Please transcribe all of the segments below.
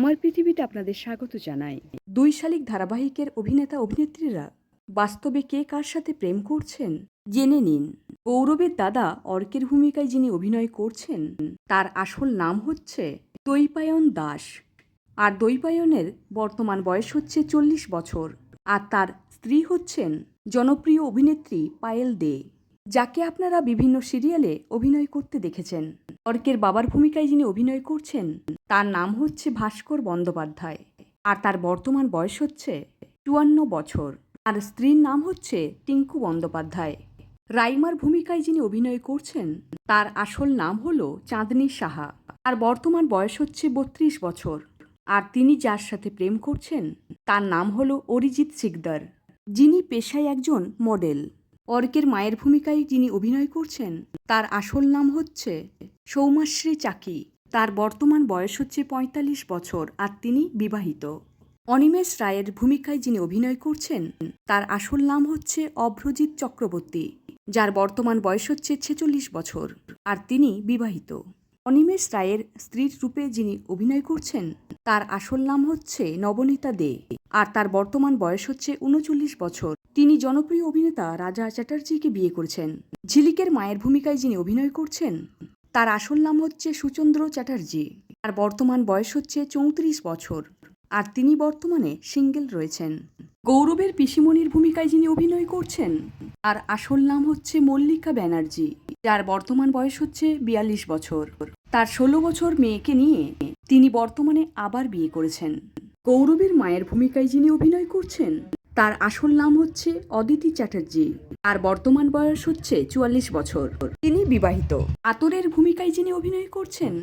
আমার পৃথিবীতে আপনাদের স্বাগত জানাই। দুই শালিক ধারাবাহিকের অভিনেতা অভিনেত্রীরা বাস্তবে কে কার সাথে প্রেম করছেন জেনে নিন। গৌরবের দাদা অর্কের ভূমিকায় যিনি অভিনয় করছেন, তার আসল নাম হচ্ছে দৈপায়ন দাস। আর দৈপায়নের বর্তমান বয়স হচ্ছে চল্লিশ বছর, আর তার স্ত্রী হচ্ছেন জনপ্রিয় অভিনেত্রী পায়েল দে। যাকে আপনারা বিভিন্ন সিরিয়ালে অভিনয় করতে দেখেছেন। অর্কের বাবার ভূমিকায় যিনি অভিনয় করছেন, তার নাম হচ্ছে ভাস্কর বন্দ্যোপাধ্যায়। আর তার বর্তমান বয়স হচ্ছে চুয়ান্ন বছর। আর স্ত্রীর নাম হচ্ছে টিঙ্কু বন্দ্যোপাধ্যায়। রাইমার ভূমিকায় যিনি অভিনয় করছেন, তার আসল নাম হলো চাঁদনী সাহা। আর বর্তমান বয়স হচ্ছে বত্রিশ বছর। আর তিনি যার সাথে প্রেম করছেন, তার নাম হলো অরিজিৎ সিকদার, যিনি পেশায় একজন মডেল। অর্কের মায়ের ভূমিকায় যিনি অভিনয় করছেন, তার আসল নাম হচ্ছে সৌমাশ্রী চাকি। তার বর্তমান বয়স হচ্ছে পঁয়তাল্লিশ বছর আর তিনি বিবাহিত। অনিমেষ রায়ের ভূমিকায় যিনি অভিনয় করছেন, তার আসল নাম হচ্ছে অভ্রজিৎ চক্রবর্তী, যার বর্তমান বয়স হচ্ছে ছেচল্লিশ বছর আর তিনি বিবাহিত। অনিমেষ রায়ের স্ত্রীর রূপে যিনি অভিনয় করছেন, তার আসল নাম হচ্ছে নবনীতা দে আর তার বর্তমান বয়স হচ্ছে উনচল্লিশ বছর। তিনি জনপ্রিয় অভিনেতা রাজা চ্যাটার্জিকে বিয়ে করেছেন। ঝিলিকের মায়ের ভূমিকায় যিনি অভিনয় করছেন, তার আসল নাম হচ্ছে সুচন্দ্র চ্যাটার্জি। আর বর্তমান বয়স হচ্ছে চৌত্রিশ বছর আর তিনি বর্তমানে সিঙ্গেল রয়েছেন। গৌরবের পিসিমণির ভূমিকায় যিনি অভিনয় করছেন আর আসল নাম হচ্ছে মল্লিকা ব্যানার্জি, যার বর্তমান বয়স হচ্ছে বিয়াল্লিশ বছর। তার ষোলো বছর মেয়েকে নিয়ে তিনি বর্তমানে আবার বিয়ে করেছেন। গৌরবের মায়ের ভূমিকায় যিনি অভিনয় করছেন, তার আসল নাম হচ্ছে অদিতি চ্যাটার্জি, আর বর্তমান বয়স হচ্ছে চুয়াল্লিশ বছর। তিনি বিবাহিত। আতরের ভূমিকায় যিনি অভিনয় করছেন,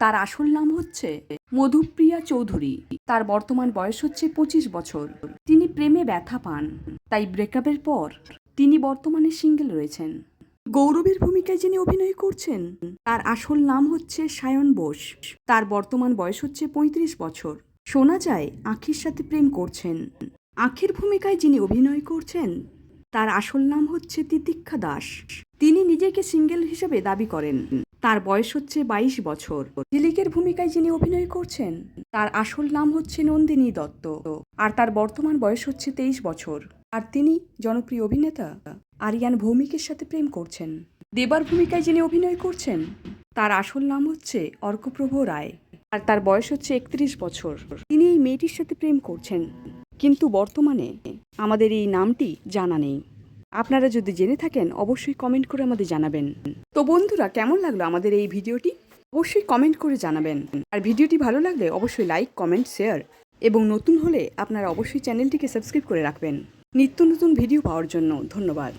তার আসল নাম হচ্ছে মধুপ্রিয়া চৌধুরী, তার বর্তমান বয়স হচ্ছে পঁচিশ বছর। তিনি প্রেমে ব্যথা পান, তাই ব্রেকআপের পর তিনি বর্তমানে সিঙ্গেল রয়েছেন। গৌরবের ভূমিকায় যিনি অভিনয় করছেন, তার আসল নাম হচ্ছে সায়ন বোস। তার বর্তমান বয়স হচ্ছে পঁয়ত্রিশ বছর। শোনা যায়, আখির সাথে প্রেম করছেন। আখির ভূমিকায় যিনি অভিনয় করছেন, তার আসল নাম হচ্ছে তিতিক্ষা দাস। তিনি নিজেকে সিঙ্গেল হিসেবে দাবি করেন। তার বয়স হচ্ছে বাইশ বছর। ঝিলিকের ভূমিকায় যিনি অভিনয় করছেন, তার আসল নাম হচ্ছে নন্দিনী দত্ত। আর তার বর্তমান বয়স হচ্ছে তেইশ বছর। আর তিনি জনপ্রিয় অভিনেতা আরিয়ান ভৌমিকের সাথে প্রেম করছেন। দেবার ভূমিকায় যিনি অভিনয় করছেন, তার আসল নাম হচ্ছে অর্কপ্রভ রায় আর তার বয়স হচ্ছে একত্রিশ বছর। তিনি এই মেয়েটির সাথে প্রেম করছেন, কিন্তু বর্তমানে আমাদের এই নামটি জানা নেই। আপনারা যদি জেনে থাকেন, অবশ্যই কমেন্ট করে আমাদের জানাবেন। তো বন্ধুরা, কেমন লাগল আমাদের এই ভিডিওটি? অবশ্যই কমেন্ট করে জানাবেন। আর ভিডিওটি ভালো লাগলে অবশ্যই লাইক, কমেন্ট, শেয়ার এবং নতুন হলে আপনারা অবশ্যই চ্যানেলটিকে সাবস্ক্রাইব করে রাখবেন। নিত্য নতুন ভিডিও পাওয়ার জন্য ধন্যবাদ।